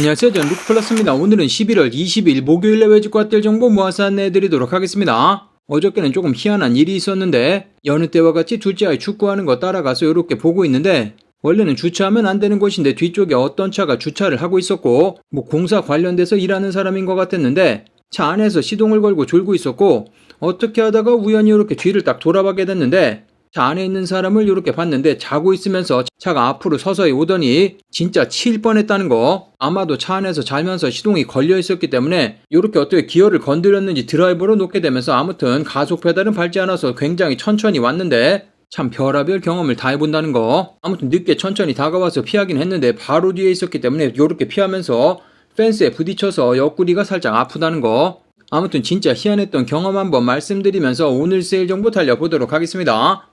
안녕하세요. 저는 룩플러스입니다. 오늘은 11월 20일 목요일에 외주과들 정보 모아서 안내해드리도록 하겠습니다. 어저께는 조금 희한한 일이 있었는데 여느 때와 같이 둘째 아이 축구하는 거 따라가서 이렇게 보고 있는데 원래는 주차하면 안 되는 곳인데 뒤쪽에 어떤 차가 주차를 하고 있었고 뭐 공사 관련돼서 일하는 사람인 것 같았는데 차 안에서 시동을 걸고 졸고 있었고 어떻게 하다가 우연히 이렇게 뒤를 딱 돌아보게 됐는데 차 안에 있는 사람을 이렇게 봤는데 자고 있으면서 차가 앞으로 서서히 오더니 진짜 치일 뻔했다는 거. 아마도 차 안에서 자면서 시동이 걸려 있었기 때문에 이렇게 어떻게 기어를 건드렸는지 드라이버로 놓게 되면서 아무튼 가속 페달은 밟지 않아서 굉장히 천천히 왔는데 참 별의별 경험을 다 해본다는 거. 아무튼 늦게 천천히 다가와서 피하긴 했는데 바로 뒤에 있었기 때문에 이렇게 피하면서 펜스에 부딪혀서 옆구리가 살짝 아프다는 거. 아무튼 진짜 희한했던 경험 한번 말씀드리면서 오늘 세일 정보 달려보도록 하겠습니다.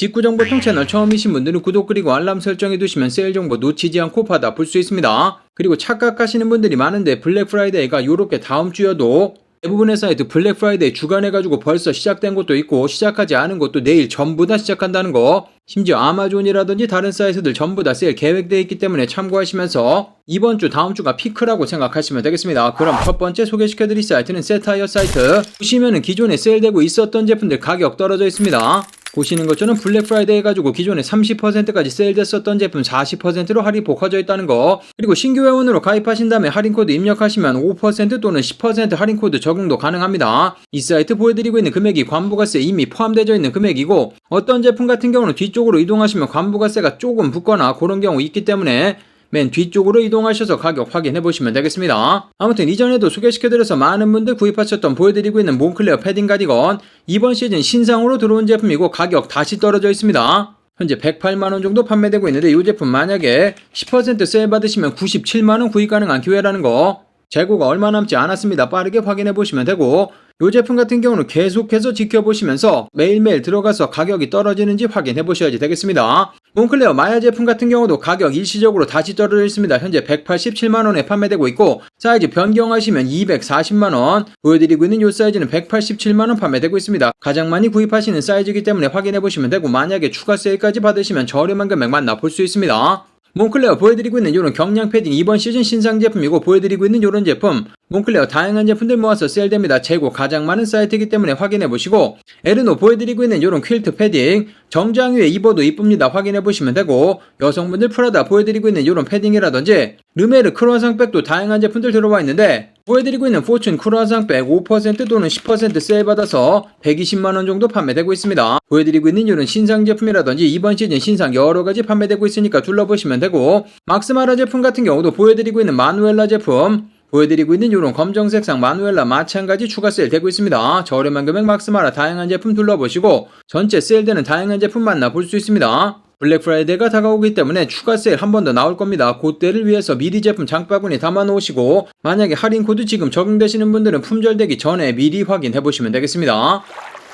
직구정보통 채널 처음이신 분들은 구독 그리고 알람 설정해 두시면 세일 정보 놓치지 않고 받아 볼 수 있습니다. 그리고 착각하시는 분들이 많은데 블랙 프라이데이가 요렇게 다음 주여도 대부분의 사이트 블랙 프라이데이 주간해가지고 벌써 시작된 곳도 있고 시작하지 않은 곳도 내일 전부 다 시작한다는 거 심지어 아마존이라든지 다른 사이트들 전부 다 세일 계획되어 있기 때문에 참고하시면서 이번 주 다음 주가 피크라고 생각하시면 되겠습니다. 그럼 첫 번째 소개시켜드릴 사이트는 세타이어 사이트 보시면은 기존에 세일되고 있었던 제품들 가격 떨어져 있습니다. 보시는 것처럼 블랙 프라이데이 해가지고 기존에 30%까지 세일됐었던 제품 40%로 할인 복화져 있다는 거 그리고 신규 회원으로 가입하신 다음에 할인 코드 입력하시면 5% 또는 10% 할인 코드 적용도 가능합니다. 이 사이트 보여드리고 있는 금액이 관부가세 이미 포함되어 있는 금액이고 어떤 제품 같은 경우는 뒤쪽으로 이동하시면 관부가세가 조금 붙거나 그런 경우 있기 때문에 맨 뒤쪽으로 이동하셔서 가격 확인해 보시면 되겠습니다. 아무튼 이전에도 소개시켜드려서 많은 분들 구입하셨던 보여드리고 있는 몬클레어 패딩 가디건 이번 시즌 신상으로 들어온 제품이고 가격 다시 떨어져 있습니다. 현재 108만원 정도 판매되고 있는데 이 제품 만약에 10% 세일 받으시면 97만원 구입 가능한 기회라는 거 재고가 얼마 남지 않았습니다. 빠르게 확인해 보시면 되고 이 제품 같은 경우는 계속해서 지켜보시면서 매일매일 들어가서 가격이 떨어지는지 확인해 보셔야지 되겠습니다. 몬클레어 마야 제품 같은 경우도 가격 일시적으로 다시 떨어져 있습니다. 현재 187만원에 판매되고 있고 사이즈 변경하시면 240만원 보여드리고 있는 이 사이즈는 187만원 판매되고 있습니다. 가장 많이 구입하시는 사이즈이기 때문에 확인해 보시면 되고 만약에 추가 세일까지 받으시면 저렴한 금액 만나볼 수 있습니다. 몬클레어 보여드리고 있는 이런 경량 패딩 이번 시즌 신상 제품이고 보여드리고 있는 이런 제품 몬클레어 다양한 제품들 모아서 세일됩니다. 재고 가장 많은 사이트이기 때문에 확인해 보시고 에르노 보여드리고 있는 이런 퀼트 패딩 정장 위에 입어도 이쁩니다. 확인해 보시면 되고 여성분들 프라다 보여드리고 있는 이런 패딩이라든지 르메르 크루아상 백도 다양한 제품들 들어와 있는데 보여드리고 있는 포춘 크루아상 백 5% 또는 10% 세일 받아서 120만원 정도 판매되고 있습니다. 보여드리고 있는 이런 신상 제품이라든지 이번 시즌 신상 여러가지 판매되고 있으니까 둘러보시면 되고 막스마라 제품 같은 경우도 보여드리고 있는 마누엘라 제품 보여드리고 있는 이런 검정색상 마누엘라 마찬가지 추가 세일 되고 있습니다. 저렴한 금액 막스마라 다양한 제품 둘러보시고 전체 세일되는 다양한 제품 만나 볼 수 있습니다. 블랙 프라이데이가 다가오기 때문에 추가 세일 한 번 더 나올 겁니다. 그때를 위해서 미리 제품 장바구니 담아 놓으시고 만약에 할인 코드 지금 적용되시는 분들은 품절되기 전에 미리 확인해 보시면 되겠습니다.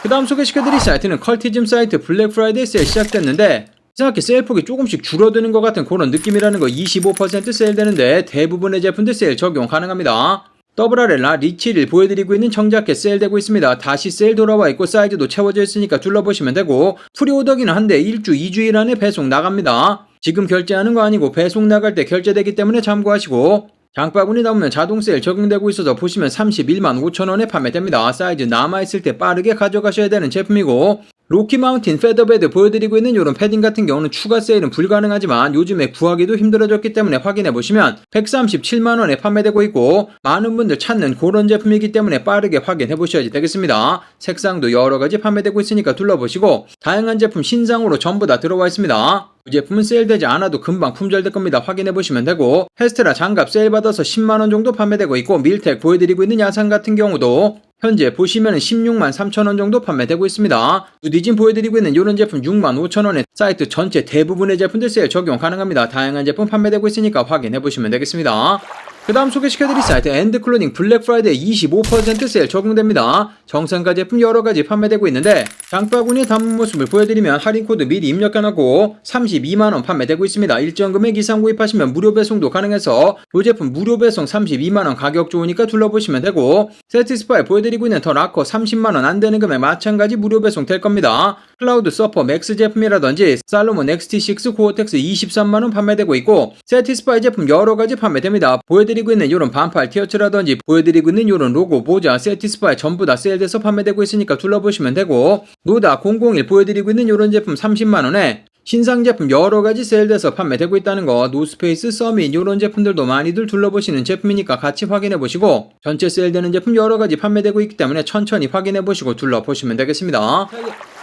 그 다음 소개시켜드릴 사이트는 컬티즘 사이트 블랙 프라이데이 세일 시작됐는데 이상하게 세일폭이 조금씩 줄어드는 것 같은 그런 느낌이라는 거 25% 세일되는데 대부분의 제품들 세일 적용 가능합니다. 더블RL나 리치를 보여드리고 있는 청자켓 세일되고 있습니다. 다시 세일 돌아와 있고 사이즈도 채워져 있으니까 둘러보시면 되고 프리오더기는 한데 1주 2주일 안에 배송 나갑니다. 지금 결제하는 거 아니고 배송 나갈 때 결제되기 때문에 참고하시고 장바구니 담으면 자동 세일 적용되고 있어서 보시면 31만 5천원에 판매됩니다. 사이즈 남아있을 때 빠르게 가져가셔야 되는 제품이고 로키 마운틴 페더베드 보여드리고 있는 이런 패딩 같은 경우는 추가 세일은 불가능하지만 요즘에 구하기도 힘들어졌기 때문에 확인해 보시면 137만원에 판매되고 있고 많은 분들 찾는 그런 제품이기 때문에 빠르게 확인해 보셔야지 되겠습니다. 색상도 여러 가지 판매되고 있으니까 둘러보시고 다양한 제품 신상으로 전부 다 들어와 있습니다. 이 제품은 세일되지 않아도 금방 품절될 겁니다. 확인해 보시면 되고 헤스트라 장갑 세일 받아서 10만원 정도 판매되고 있고 밀텍 보여드리고 있는 야상 같은 경우도 현재 보시면 16만 3천원 정도 판매되고 있습니다. 누디진 보여드리고 있는 이런 제품 6만 5천원에 사이트 전체 대부분의 제품들 세일 적용 가능합니다. 다양한 제품 판매되고 있으니까 확인해 보시면 되겠습니다. 그 다음 소개시켜드릴 사이트 엔드클로닝 블랙 프라이데이 25% 세일 적용됩니다. 정상가 제품 여러가지 판매되고 있는데 장바구니에 담은 모습을 보여드리면 할인코드 미리 입력해놓고 32만원 판매되고 있습니다. 일정 금액 이상 구입하시면 무료 배송도 가능해서 이 제품 무료 배송 32만원 가격 좋으니까 둘러보시면 되고 세티스파이 보여드리고 있는 더 라커 30만원 안되는 금액 마찬가지 무료 배송 될 겁니다. 클라우드 서퍼 맥스 제품이라든지 살로몬 XT6 고어텍스 23만원 판매되고 있고 세티스파이 제품 여러가지 판매됩니다. 보여드리 고 있는 이런 반팔 티셔츠라든지 보여드리고 있는 이런 로고 모자 세티스파이 전부 다 세일돼서 판매되고 있으니까 둘러보시면 되고 노다 001 보여드리고 있는 이런 제품 30만원에 신상 제품 여러 가지 세일돼서 판매되고 있다는 거 노스페이스 서밋 이런 제품들도 많이들 둘러보시는 제품이니까 같이 확인해 보시고 전체 세일되는 제품 여러 가지 판매되고 있기 때문에 천천히 확인해 보시고 둘러보시면 되겠습니다.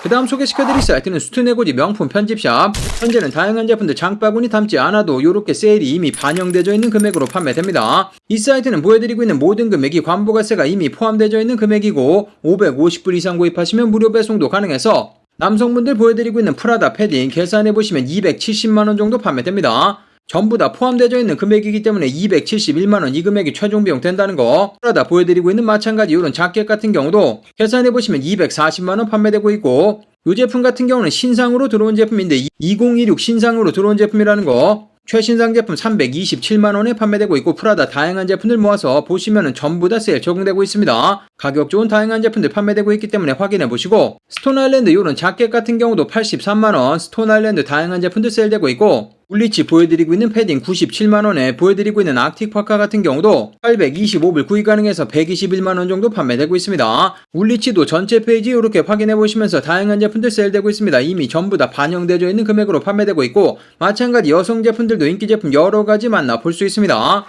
그 다음 소개시켜드릴 사이트는 수트네고지 명품 편집샵. 현재는 다양한 제품들 장바구니 담지 않아도 이렇게 세일이 이미 반영되어 있는 금액으로 판매됩니다. 이 사이트는 보여드리고 있는 모든 금액이 관부가세가 이미 포함되어 있는 금액이고 550불 이상 구입하시면 무료 배송도 가능해서 남성분들 보여드리고 있는 프라다 패딩 계산해보시면 270만원 정도 판매됩니다 전부 다 포함되어 있는 금액이기 때문에 271만원 이 금액이 최종 비용 된다는 거 프라다 보여드리고 있는 마찬가지 이런 자켓 같은 경우도 계산해보시면 240만원 판매되고 있고 이 제품 같은 경우는 신상으로 들어온 제품인데 2016 신상으로 들어온 제품이라는 거 최신상 제품 327만원에 판매되고 있고 프라다 다양한 제품들 모아서 보시면은 전부 다 세일 적용되고 있습니다. 가격 좋은 다양한 제품들 판매되고 있기 때문에 확인해 보시고 스톤 아일랜드 이런 자켓 같은 경우도 83만원 스톤 아일랜드 다양한 제품들 세일되고 있고 울리치 보여드리고 있는 패딩 97만원에 보여드리고 있는 아틱 파카 같은 경우도 825불 구입 가능해서 121만원 정도 판매되고 있습니다. 울리치도 전체 페이지 이렇게 확인해 보시면서 다양한 제품들 세일되고 있습니다. 이미 전부 다 반영되어 있는 금액으로 판매되고 있고 마찬가지 여성 제품들도 인기 제품 여러 가지 만나 볼 수 있습니다.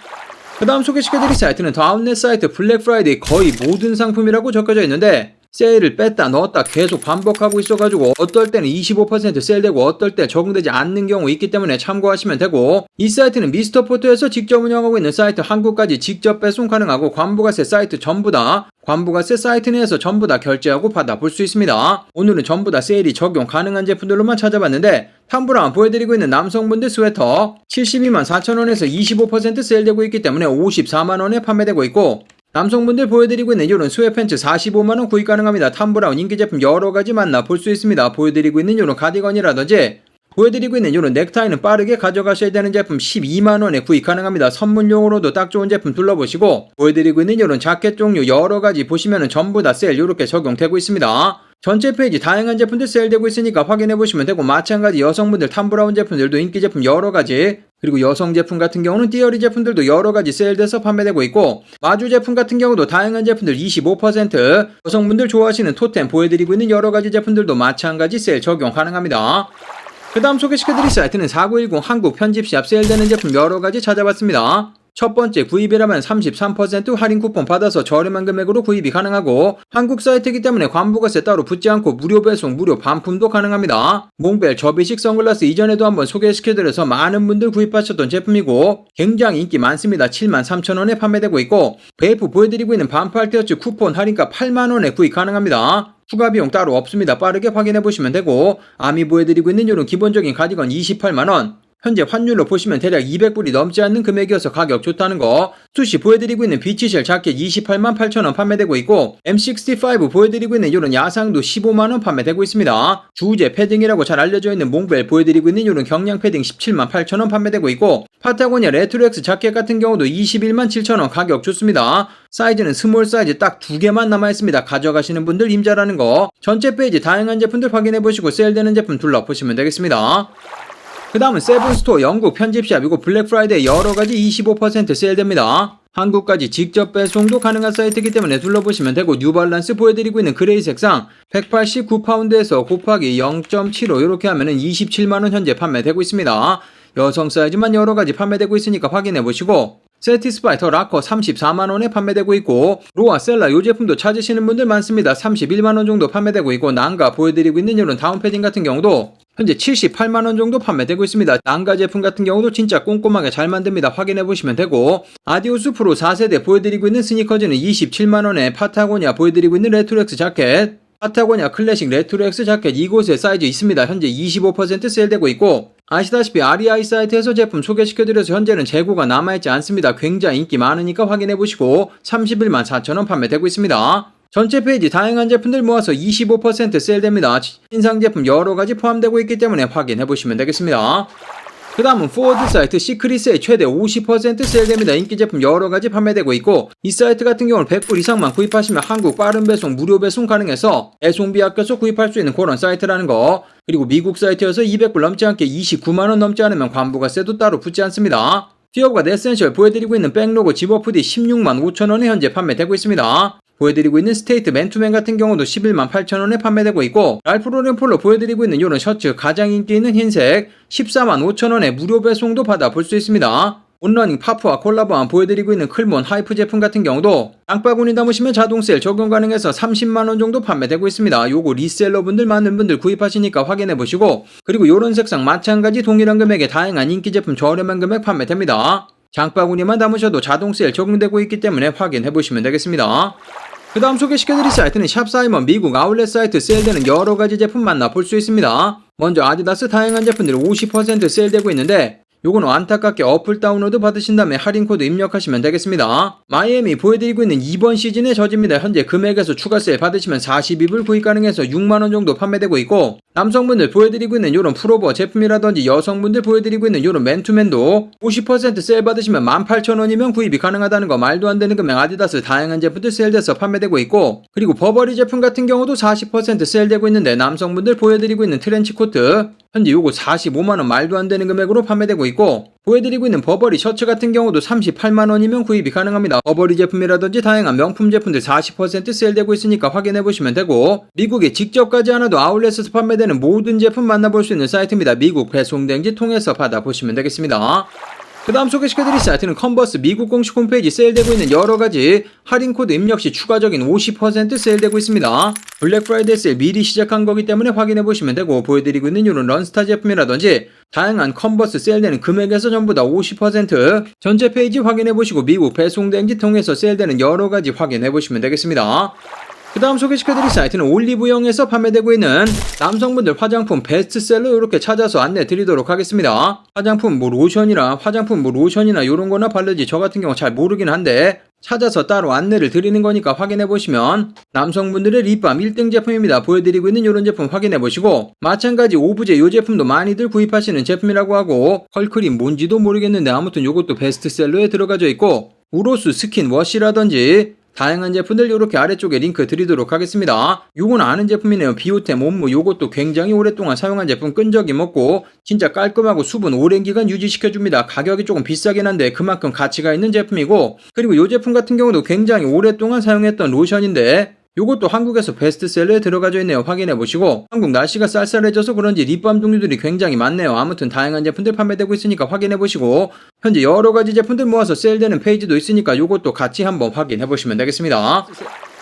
그 다음 소개시켜드릴 사이트는 다운넷 사이트 블랙 프라이데이 거의 모든 상품이라고 적혀져 있는데 세일을 뺐다 넣었다 계속 반복하고 있어가지고 어떨 때는 25% 세일되고 어떨 때 적용되지 않는 경우 있기 때문에 참고하시면 되고 이 사이트는 미스터포트에서 직접 운영하고 있는 사이트 한국까지 직접 배송 가능하고 관부가세 사이트 전부 다 관부가세 사이트 내에서 전부 다 결제하고 받아볼 수 있습니다. 오늘은 전부 다 세일이 적용 가능한 제품들로만 찾아봤는데 탐브라운 보여드리고 있는 남성분들 스웨터 72만 4천원에서 25% 세일되고 있기 때문에 54만원에 판매되고 있고 남성분들 보여드리고 있는 이런 스웨 팬츠 45만원 구입 가능합니다. 탐브라운 인기 제품 여러가지 만나 볼 수 있습니다. 보여드리고 있는 이런 가디건이라든지 보여드리고 있는 이런 넥타이는 빠르게 가져가셔야 되는 제품 12만원에 구입 가능합니다. 선물용으로도 딱 좋은 제품 둘러보시고 보여드리고 있는 이런 자켓 종류 여러가지 보시면은 전부 다 세일 이렇게 적용되고 있습니다. 전체 페이지 다양한 제품들 세일되고 있으니까 확인해 보시면 되고 마찬가지 여성분들 탐브라운 제품들도 인기 제품 여러 가지 그리고 여성 제품 같은 경우는 띠어리 제품들도 여러 가지 세일돼서 판매되고 있고 마주 제품 같은 경우도 다양한 제품들 25% 여성분들 좋아하시는 토템 보여드리고 있는 여러 가지 제품들도 마찬가지 세일 적용 가능합니다. 그 다음 소개시켜드릴 사이트는 4910 한국 편집샵 세일되는 제품 여러 가지 찾아봤습니다. 첫 번째 구입이라면 33% 할인 쿠폰 받아서 저렴한 금액으로 구입이 가능하고 한국 사이트이기 때문에 관부가세 따로 붙지 않고 무료 배송, 무료 반품도 가능합니다. 몽벨 접이식 선글라스 이전에도 한번 소개시켜드려서 많은 분들 구입하셨던 제품이고 굉장히 인기 많습니다. 73,000원에 판매되고 있고 베이프 보여드리고 있는 반팔 티셔츠 쿠폰 할인가 8만원에 구입 가능합니다. 추가 비용 따로 없습니다. 빠르게 확인해 보시면 되고 아미 보여드리고 있는 이런 기본적인 가디건 28만원 현재 환율로 보시면 대략 200불이 넘지 않는 금액이어서 가격 좋다는 거. 수시 보여드리고 있는 비치쉘 자켓 28만 8천원 판매되고 있고 M65 보여드리고 있는 이런 야상도 15만원 판매되고 있습니다. 주제 패딩이라고 잘 알려져 있는 몽벨 보여드리고 있는 이런 경량 패딩 17만 8천원 판매되고 있고 파타고니아 레트로엑스 자켓 같은 경우도 21만 7천원 가격 좋습니다. 사이즈는 스몰 사이즈 딱 두 개만 남아있습니다. 가져가시는 분들 임자라는 거. 전체 페이지 다양한 제품들 확인해보시고 세일되는 제품 둘러보시면 되겠습니다. 그 다음은 세븐스토어 영국 편집샵이고 블랙 프라이데이 여러가지 25% 세일됩니다. 한국까지 직접 배송도 가능한 사이트이기 때문에 둘러보시면 되고 뉴발란스 보여드리고 있는 그레이 색상 189파운드에서 곱하기 0.75 이렇게 하면은 27만원 현재 판매되고 있습니다. 여성 사이즈만 여러가지 판매되고 있으니까 확인해보시고 세티스파이터 라커 34만원에 판매되고 있고 로아 셀라 이 제품도 찾으시는 분들 많습니다. 31만원 정도 판매되고 있고 난가 보여드리고 있는 이런 다운 패딩 같은 경우도 현재 78만원 정도 판매되고 있습니다. 난가 제품 같은 경우도 진짜 꼼꼼하게 잘 만듭니다. 확인해보시면 되고 아디오스 프로 4세대 보여드리고 있는 스니커즈는 27만원에 파타고니아 보여드리고 있는 레트렉스 자켓 파타고니아 클래식 레트로 X 자켓 이곳에 사이즈 있습니다. 현재 25% 세일되고 있고 아시다시피 REI 사이트에서 제품 소개시켜드려서 현재는 재고가 남아있지 않습니다. 굉장히 인기 많으니까 확인해보시고 31만 4천원 판매되고 있습니다. 전체 페이지 다양한 제품들 모아서 25% 세일됩니다. 신상 제품 여러가지 포함되고 있기 때문에 확인해보시면 되겠습니다. 그 다음은 포워드 사이트 시크릿에 최대 50% 세일됩니다. 인기 제품 여러가지 판매되고 있고 이 사이트 같은 경우는 100불 이상만 구입하시면 한국 빠른 배송 무료 배송 가능해서 배송비 아껴서 구입할 수 있는 그런 사이트라는 거 그리고 미국 사이트여서 200불 넘지 않게 29만원 넘지 않으면 관부가세도 따로 붙지 않습니다. 티어가 네센셜 보여드리고 있는 백로고 집어푸디 16만 5천원에 현재 판매되고 있습니다. 보여드리고 있는 스테이트 맨투맨 같은 경우도 11만 8천원에 판매되고 있고 랄프 로렌 폴로 보여드리고 있는 이런 셔츠 가장 인기 있는 흰색 14만 5천원에 무료 배송도 받아 볼 수 있습니다. 온러닝 파프와 콜라보한 보여드리고 있는 클몬 하이프 제품 같은 경우도 장바구니 담으시면 자동 세일 적용 가능해서 30만원 정도 판매되고 있습니다. 요거 리셀러 분들 많은 분들 구입하시니까 확인해 보시고 그리고 요런 색상 마찬가지 동일한 금액의 다양한 인기 제품 저렴한 금액 판매됩니다. 장바구니만 담으셔도 자동 세일 적용되고 있기 때문에 확인해 보시면 되겠습니다. 그 다음 소개시켜드릴 사이트는 샵사이먼 미국 아울렛 사이트 세일되는 여러가지 제품 만나 볼 수 있습니다. 먼저 아디다스 다양한 제품들이 50% 세일되고 있는데 요거는 안타깝게 어플 다운로드 받으신 다음에 할인 코드 입력하시면 되겠습니다. 마이애미 보여드리고 있는 이번 시즌의 저지입니다. 현재 금액에서 추가 세일 받으시면 42불 구입 가능해서 6만원 정도 판매되고 있고 남성분들 보여드리고 있는 요런 프로버 제품이라든지 여성분들 보여드리고 있는 요런 맨투맨도 50% 세일 받으시면 18,000원이면 구입이 가능하다는 거 말도 안 되는 금액 아디다스 다양한 제품들 세일돼서 판매되고 있고 그리고 버버리 제품 같은 경우도 40% 세일되고 있는데 남성분들 보여드리고 있는 트렌치 코트 현재 요거 45만원 말도 안 되는 금액으로 판매되고 있고 보여드리고 있는 버버리 셔츠 같은 경우도 38만원이면 구입이 가능합니다. 버버리 제품이라든지 다양한 명품 제품들 40% 세일되고 있으니까 확인해보시면 되고 미국에 직접 가지 않아도 아울렛에서 판매되는 모든 제품 만나볼 수 있는 사이트입니다. 미국 배송된지 통해서 받아보시면 되겠습니다. 그 다음 소개시켜드릴 사이트는 컨버스 미국 공식 홈페이지 세일되고 있는 여러가지 할인 코드 입력 시 추가적인 50% 세일되고 있습니다. 블랙 프라이데이 세일 미리 시작한 거기 때문에 확인해보시면 되고 보여드리고 있는 이런 런스타 제품이라든지 다양한 컨버스 세일되는 금액에서 전부 다 50% 전체 페이지 확인해보시고 미국 배송된지 통해서 세일되는 여러가지 확인해보시면 되겠습니다. 그 다음 소개시켜드릴 사이트는 올리브영에서 판매되고 있는 남성분들 화장품 베스트셀러 이렇게 찾아서 안내 드리도록 하겠습니다. 화장품 뭐 로션이나 화장품 뭐 로션이나 이런 거나 바르지 저 같은 경우 잘 모르긴 한데 찾아서 따로 안내를 드리는 거니까 확인해 보시면 남성분들의 립밤 1등 제품입니다. 보여드리고 있는 이런 제품 확인해 보시고 마찬가지 오브제 이 제품도 많이들 구입하시는 제품이라고 하고 컬크림 뭔지도 모르겠는데 아무튼 이것도 베스트셀러에 들어가져 있고 우로스 스킨 워시라든지 다양한 제품들 이렇게 아래쪽에 링크 드리도록 하겠습니다. 요건 아는 제품이네요. 비오템 온무 요것도 굉장히 오랫동안 사용한 제품 끈적이 먹고 진짜 깔끔하고 수분 오랜 기간 유지시켜줍니다. 가격이 조금 비싸긴 한데 그만큼 가치가 있는 제품이고 그리고 요 제품 같은 경우도 굉장히 오랫동안 사용했던 로션인데 요것도 한국에서 베스트셀러에 들어가져 있네요. 확인해 보시고 한국 날씨가 쌀쌀해져서 그런지 립밤 종류들이 굉장히 많네요. 아무튼 다양한 제품들 판매되고 있으니까 확인해 보시고 현재 여러 가지 제품들 모아서 세일되는 페이지도 있으니까 요것도 같이 한번 확인해 보시면 되겠습니다.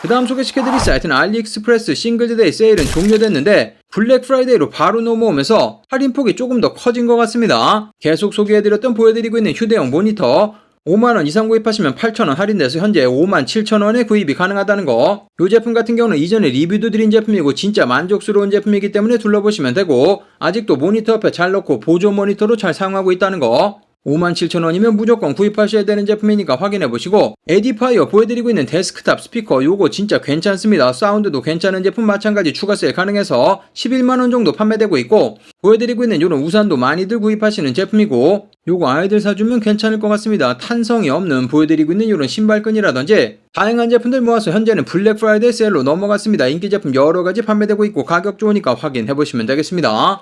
그 다음 소개시켜드릴 사이트는 알리익스프레스 싱글드데이 세일은 종료됐는데 블랙 프라이데이로 바로 넘어오면서 할인폭이 조금 더 커진 것 같습니다. 계속 소개해드렸던 보여드리고 있는 휴대용 모니터 5만원 이상 구입하시면 8천원 할인돼서 현재 5만 7천원에 구입이 가능하다는 거. 이 제품 같은 경우는 이전에 리뷰도 드린 제품이고 진짜 만족스러운 제품이기 때문에 둘러보시면 되고 아직도 모니터 옆에 잘 넣고 보조 모니터로 잘 사용하고 있다는 거. 57,000원이면 무조건 구입하셔야 되는 제품이니까 확인해보시고 에디파이어 보여드리고 있는 데스크탑 스피커 요거 진짜 괜찮습니다. 사운드도 괜찮은 제품 마찬가지 추가 세일 가능해서 11만원 정도 판매되고 있고 보여드리고 있는 요런 우산도 많이들 구입하시는 제품이고 요거 아이들 사주면 괜찮을 것 같습니다. 탄성이 없는 보여드리고 있는 요런 신발끈이라든지 다양한 제품들 모아서 현재는 블랙 프라이데이 세일로 넘어갔습니다. 인기 제품 여러 가지 판매되고 있고 가격 좋으니까 확인해 보시면 되겠습니다.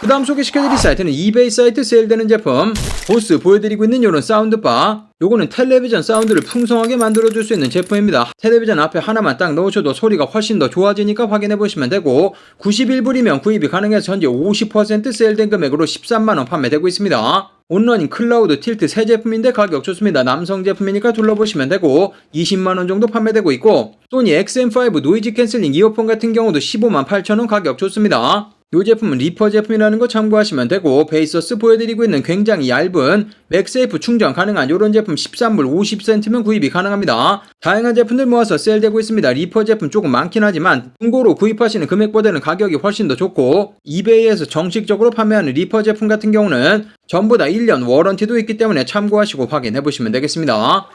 그 다음 소개시켜드릴 사이트는 이베이 사이트 세일되는 제품 보스 보여드리고 있는 이런 사운드바 요거는 텔레비전 사운드를 풍성하게 만들어줄 수 있는 제품입니다 텔레비전 앞에 하나만 딱 넣으셔도 소리가 훨씬 더 좋아지니까 확인해보시면 되고 91불이면 구입이 가능해서 현재 50% 세일된 금액으로 13만원 판매되고 있습니다 온러닝 클라우드 틸트 새 제품인데 가격 좋습니다. 남성 제품이니까 둘러보시면 되고 20만원 정도 판매되고 있고 소니 XM5 노이즈 캔슬링 이어폰 같은 경우도 15만 8천원 가격 좋습니다. 이 제품은 리퍼 제품이라는 거 참고하시면 되고 베이서스 보여드리고 있는 굉장히 얇은 맥세이프 충전 가능한 이런 제품 13불 50센트면 구입이 가능합니다. 다양한 제품들 모아서 세일되고 있습니다. 리퍼 제품 조금 많긴 하지만 중고로 구입하시는 금액보다는 가격이 훨씬 더 좋고 이베이에서 정식적으로 판매하는 리퍼 제품 같은 경우는 전부 다 1년 워런티도 있기 때문에 참고하시고 확인해 보시면 되겠습니다.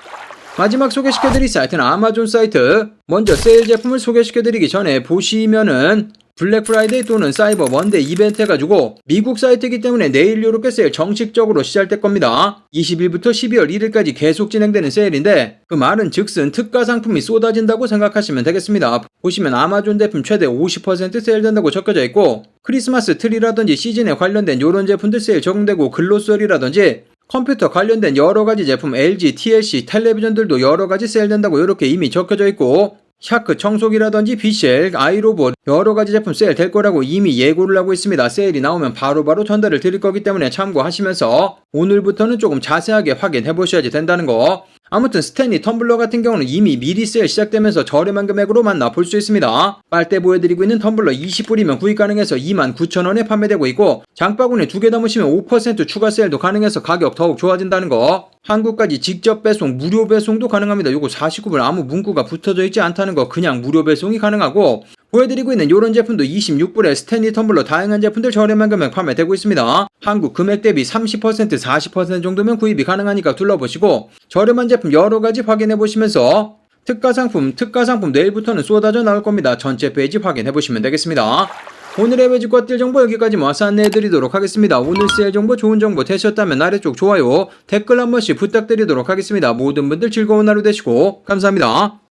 마지막 소개시켜드릴 사이트는 아마존 사이트. 먼저 세일 제품을 소개시켜드리기 전에 보시면은 블랙 프라이데이 또는 사이버 먼데이 이벤트 해가지고 미국 사이트이기 때문에 내일 요렇게 세일 정식적으로 시작될 겁니다. 20일부터 12월 1일까지 계속 진행되는 세일인데 그 말은 즉슨 특가 상품이 쏟아진다고 생각하시면 되겠습니다. 보시면 아마존 제품 최대 50% 세일된다고 적혀져 있고 크리스마스 트리라든지 시즌에 관련된 요런 제품들 세일 적용되고 글로설이라든지 컴퓨터 관련된 여러 가지 제품 LG, TLC, 텔레비전들도 여러 가지 세일된다고 이렇게 이미 적혀져 있고 샤크 청소기라든지 비쉘, 아이로봇 여러 가지 제품 세일 될 거라고 이미 예고를 하고 있습니다. 세일이 나오면 바로 바로 전달을 드릴 거기 때문에 참고하시면서 오늘부터는 조금 자세하게 확인해 보셔야지 된다는 거. 아무튼 스탠리 텀블러 같은 경우는 이미 미리 세일 시작되면서 저렴한 금액으로 만나 볼수 있습니다. 빨대 보여드리고 있는 텀블러 20불이면 구입 가능해서 29,000원에 판매되고 있고 장바구니 두개 담으시면 5% 추가 세일도 가능해서 가격 더욱 좋아진다는 거. 한국까지 직접 배송, 무료 배송도 가능합니다. 요거 49불 아무 문구가 붙어져 있지 않다는 거 그냥 무료 배송이 가능하고 보여드리고 있는 이런 제품도 26불에 스탠리 텀블러 다양한 제품들 저렴한 금액 판매되고 있습니다. 한국 금액 대비 30% 40% 정도면 구입이 가능하니까 둘러보시고 저렴한 제품 여러 가지 확인해 보시면서 특가 상품, 특가 상품 내일부터는 쏟아져 나올 겁니다. 전체 페이지 확인해 보시면 되겠습니다. 오늘의 매직과 뜰 정보 여기까지 모아서 안내해 드리도록 하겠습니다. 오늘 세일 정보 좋은 정보 되셨다면 아래쪽 좋아요, 댓글 한 번씩 부탁드리도록 하겠습니다. 모든 분들 즐거운 하루 되시고 감사합니다.